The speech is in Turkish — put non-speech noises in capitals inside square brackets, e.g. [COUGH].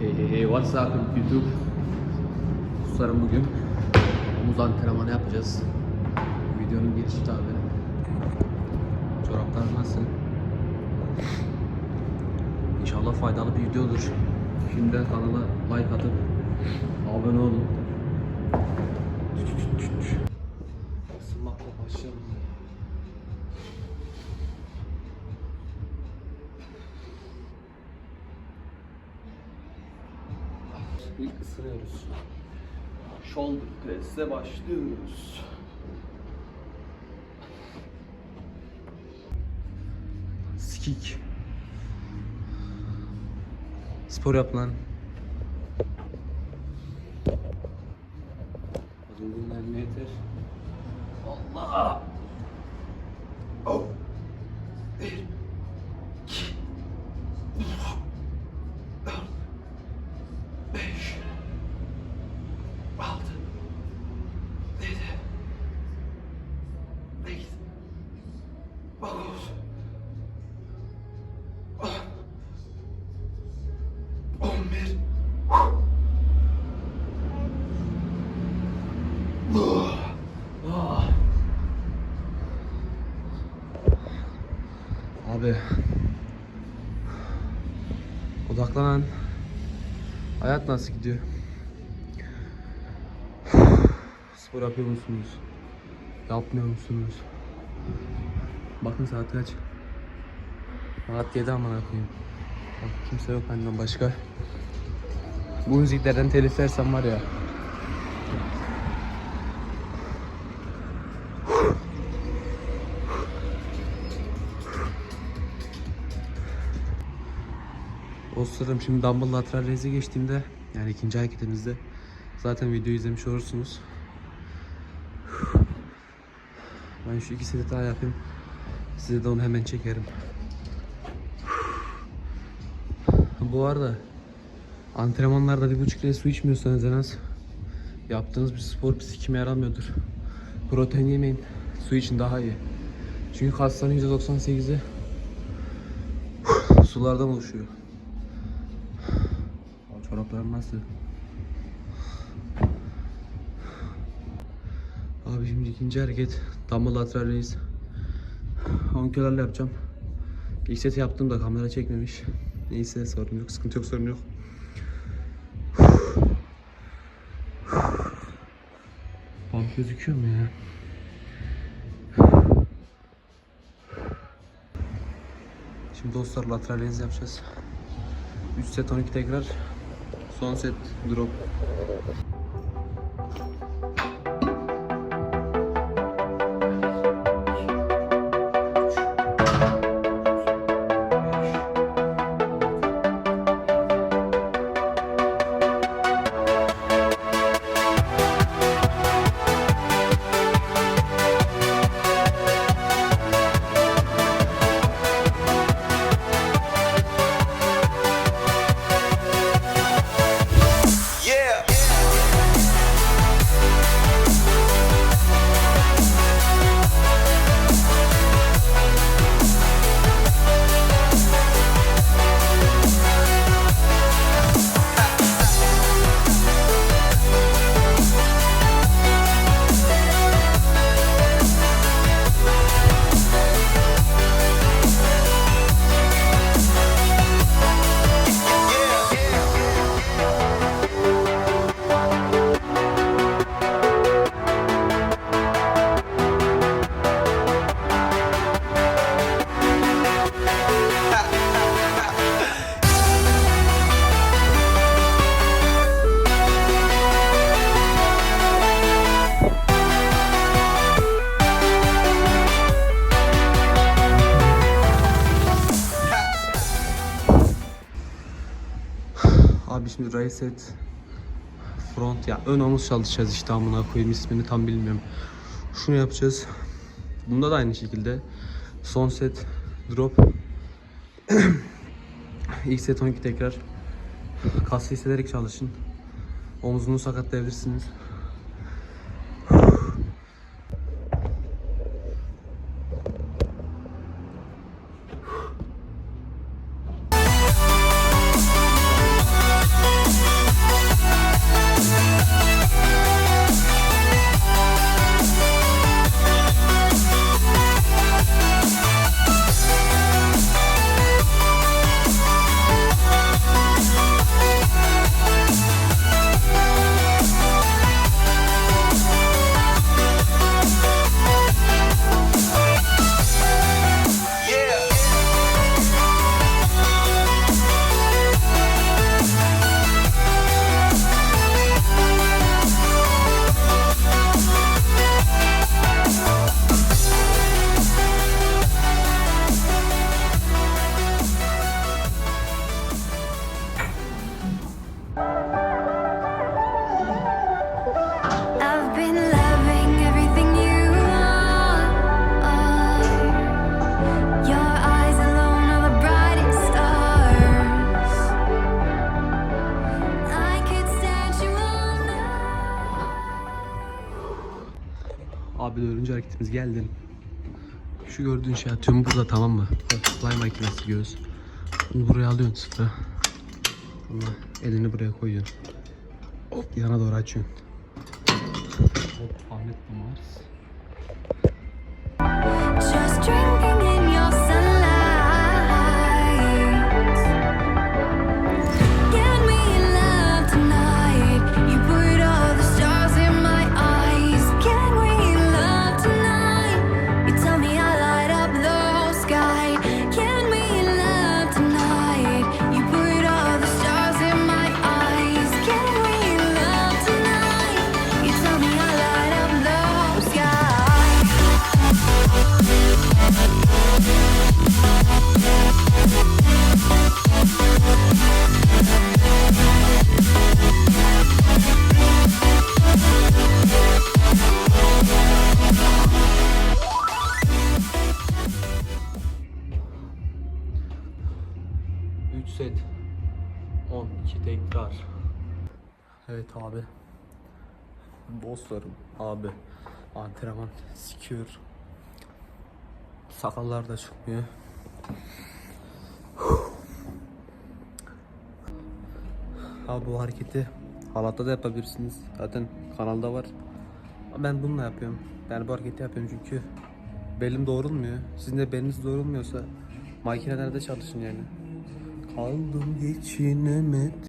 Hey hey hey what's up YouTube? Dostlarım bugün omuz antrenmanı yapacağız. Videonun girişi tabi. Çoraplar nasıl? İnşallah faydalı bir video olur. Şimdiden kanala like atıp abone olun. Isınmakla başlayalım. İlk ısınıyoruz. Shoulder press'e başlıyoruz. Skik. Spor yap lan. Hadi dinlenme yeter. Allah! 11 ah. Abi Odaklanan Hayat nasıl gidiyor? Spor yapıyor musunuz? Yapmıyor musunuz? Bakın saat kaç? Saat 7 amına koyayım. Kimse yok benden başka. Bu müziklerden telif versem var ya. O şimdi dumbbell lateral raise'e geçtiğimde yani ikinci hareketimizde zaten videoyu izlemiş olursunuz. Ben şu iki seti daha yapayım. Size de onu hemen çekerim. Bu arada antrenmanlarda bir buçuk litre su içmiyorsanız en az yaptığınız bir spor bir sikime yaramıyordur. Protein yemeyin. Su için daha iyi. Çünkü kasların %98'i [SIGHS] sulardan oluşuyor. O çoraplar nasıl? Abi şimdi ikinci hareket dumbbell lateral raise 10 kilolarla yapacağım İlk seti yaptığımda kamera çekmemiş Neyse sorun yok sıkıntı yok sorun yok. Bak gözüküyor mu ya? Şimdi dostlar lateral raise yapacağız. 3 set 12 tekrar. Son set drop şimdi right set front ya ön omuz çalışacağız işte amına koyayım ismini tam bilmiyorum. Şunu yapacağız. Bunda da aynı şekilde son set drop [CLEARS THROAT] ilk set 12 tekrar kas hissederek çalışın. Omuzunu sakatlayabilirsiniz. Abi dördüncü hareketimiz geldi. Şu gördüğün şey atıyorum burada tamam mı? Fly makinesi göz. Bunu buraya alıyorsun sıfıra. Sonra elini buraya koyuyorsun. Hop yana doğru açıyorsun. Hop Ahmet Mars. Evet abi. Bosslarım abi. Antrenman sikiyor. Sakallar da çıkmıyor. Abi bu hareketi halatta da yapabilirsiniz. Zaten kanalda var. Ben bununla yapıyorum. Yani bu hareketi yapıyorum çünkü belim doğrulmuyor. Sizin de beliniz doğrulmuyorsa makinelerde çalışın yani. Kaldım geçinemedim.